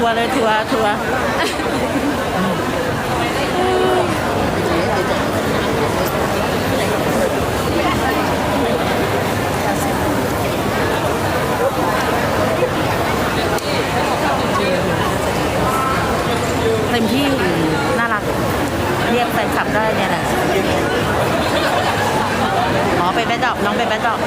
ทัวร์เลยทัวร์ทัวร์เต็มที่น่ารัก เรียกแฟนคลับได้เนี่ยแหละอ๋อไปแบดดอกน้องไปแบดดอก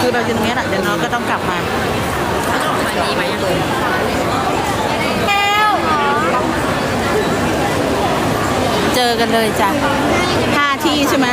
คือเราอยู่ตรงเนี้ยแหละเดี๋ยวน้องก็ต้องกลับมา มาดีไหมแก้วเหรอเจอกันเลยจ้ะห้าที่ใช่ไหม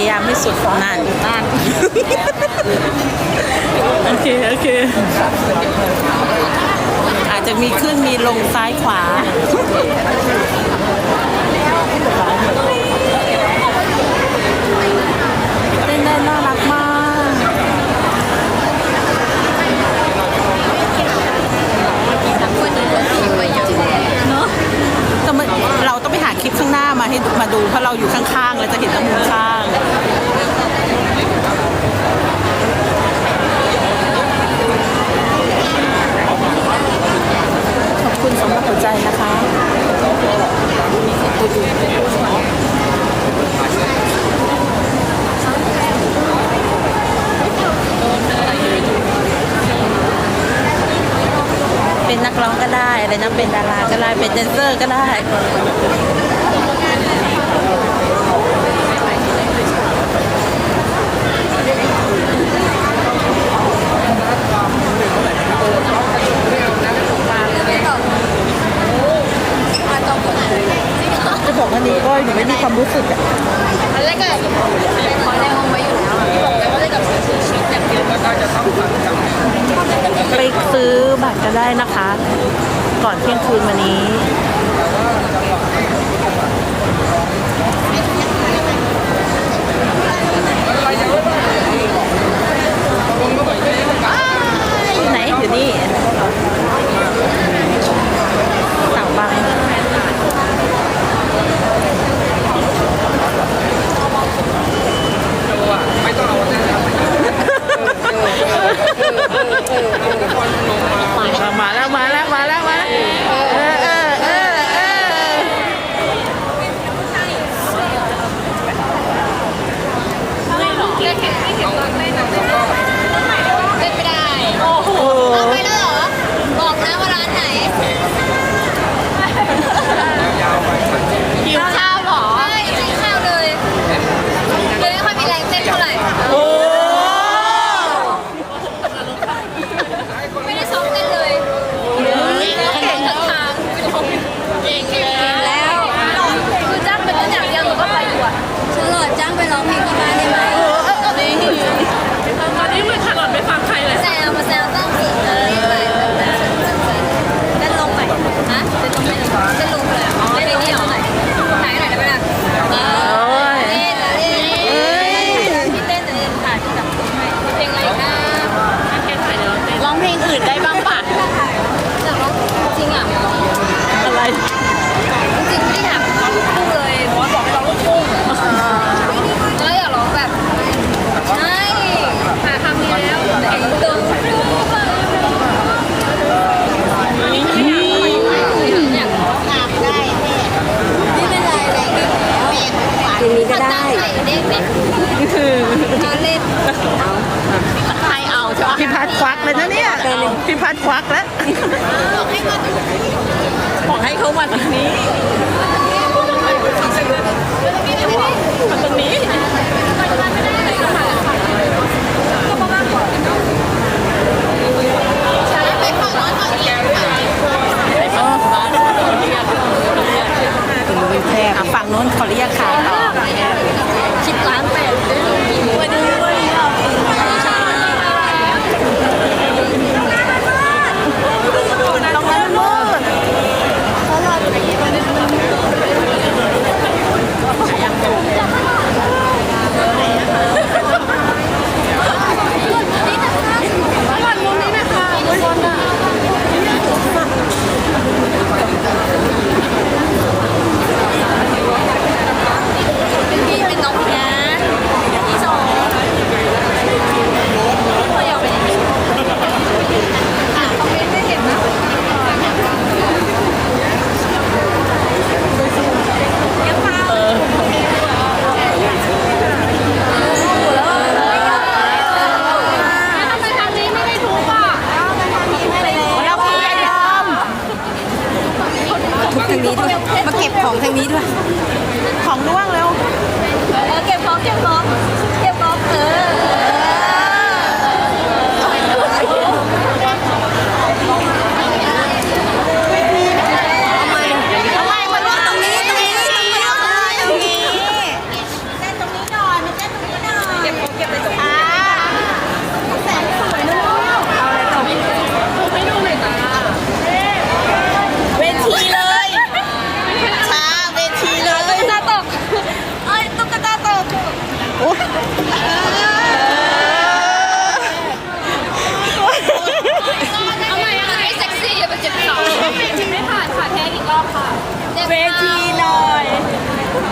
ยายามให้สุดนานนานโอเค โอเค อาจจะมีขึ้นมีลงซ้ายขวา เต้นได้น่ารักมาก คนนี้ก็ทีไปเยอะเนาะ แต่มัน เราต้องไปหาคลิปข้างหน้ามาให้มาดูเพราะเราอยู่ข้างๆเราจะเห็นแตมุมข้างขอบคุณสำหรับหัวใจนะคะ เป็นนักร้องก็ได้อะไรนะเป็นดาราก็ได้เป็นแดนเซอร์ก็ได้จะบอกว่านี้ก้อยหนูไม่มีความรู้สึกอะอันแรกก็ขอแรงลงไปอยู่แล้วบอกเลยว่าได้กับชีวิตอย่างเดียวก็จะต้องทำบอ บาทก็ได้นะคะ ก่อนเที่ยงคืนวันนี้ไหนอยู่นี่ต่างบังไม่ต้องเอา มาแล้วมาแล้วมาแล้วมาแล้วเออเออเออเออไม่หรอไม่เห็นไม่เห็นแรก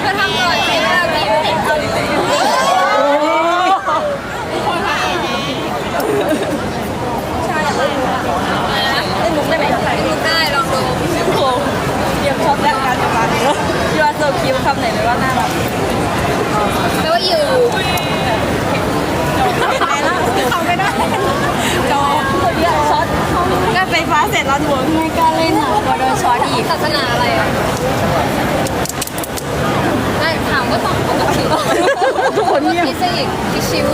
เธอทำอร่อนสิเรากินเอาดิคิ้วคำไหนเลยว่าน่ารักไม่ว่าอยู่ไปแล้วเขาไม่ได้จอช็อตก็ไฟฟ้าเสร็จแล้วหนูไม่กล้าเล่นหนูกลัวโดนช็อตอีกศาสนาอะไรอะ ถามก็ต้อบปกติทุกคนเงียบ พี่เซกพี่ชิว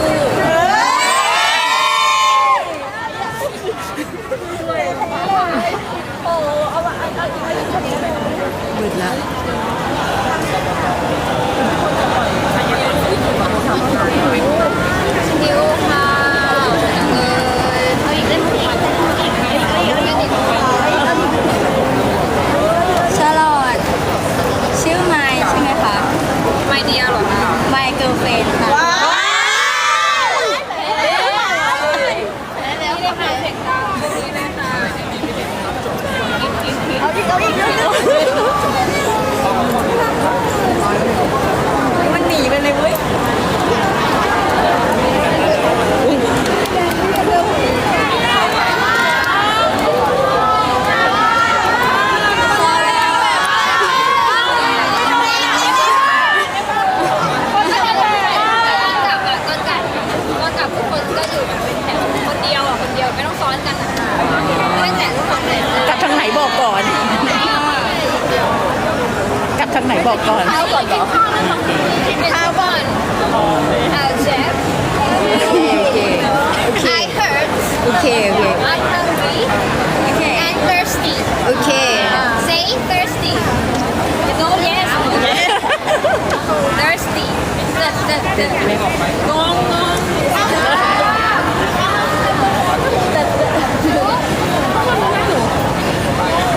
งงงง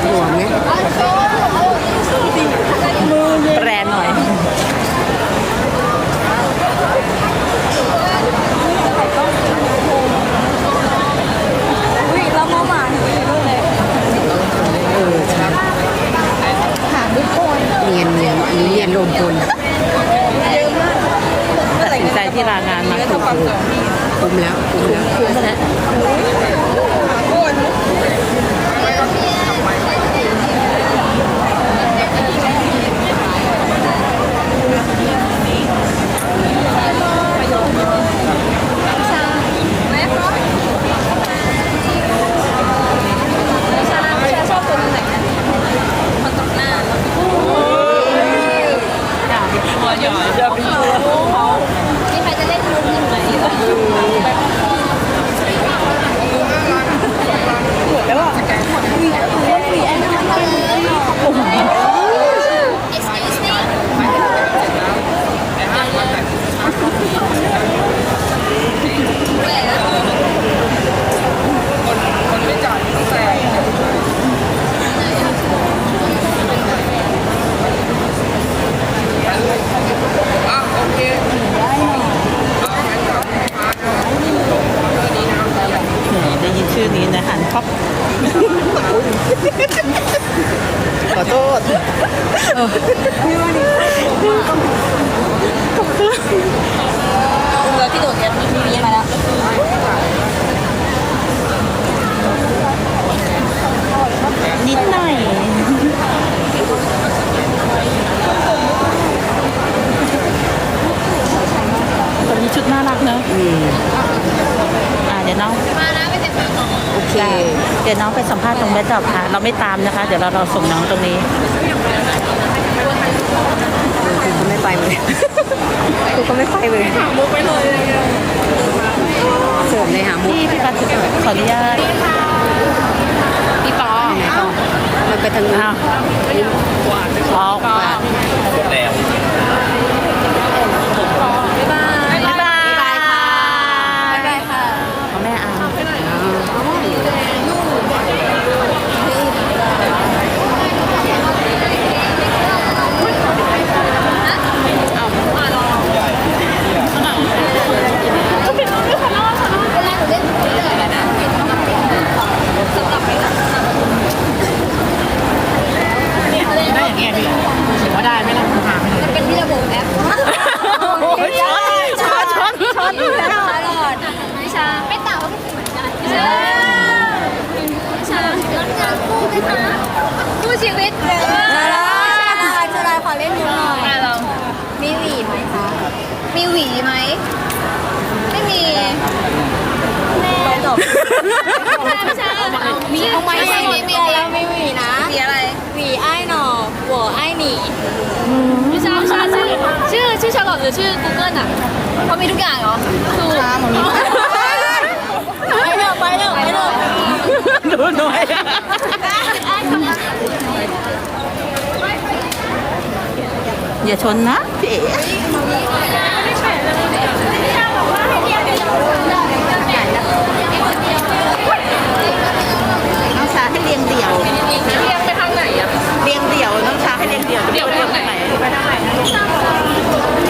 หัวไหมแรงหน่อย อุ้ยเรามาหมาหนูอยู่เลยเออใช่เนียนเนียนอันนี้เนียนลมพลตัดสิน ที่ลางานมาถูกคุ้มแล้วคุ้มแล้วคุ้มไปแล้ว แม่ครับชาชาชอบตัวไหนมันตกหน้า มีใครจะเล่นมุกหนึ่งไหม Excuse me ได้ยินชื่อนี้นะหันพับขอโทษ เรือที่โดดเนี่ยมีมีมาแล้ว นิดหน่อย ตอนนี้ชุดน่ารักเนอะ อืม อ่าเดี๋ยวน้องมานะไปเต็มตัวโอเค เดี๋ยวน้องไปสัมภาษณ์ตรงแบดดรอปค่ะ เราไม่ตามนะคะ เดี๋ยวเราเราส่งน้องตรงนี้คุณก็ไม่ไปเลยคุณก็ไม่ไปเลยหามุกไปเลยเสริมเลยหามุกพี่พี่ปัดขออนุญาตพี่ปอไหนต่อมันไปทางนู้นอ้าวปอปาบ๊าย วีไอ้หนอหัวไอ้หนีชื่อชื่อชื่อชื่อชื่อชาลอตหรือชื่อ Google อะเขามีทุกอย่างเหรอไปเถอะไปเถอะไปเถอะหนูน้อยอย่าชนนะเอ๋น้องสาให้เรียงเดี่ยว เรียกเดี่ยวเดียกไหนก็ได้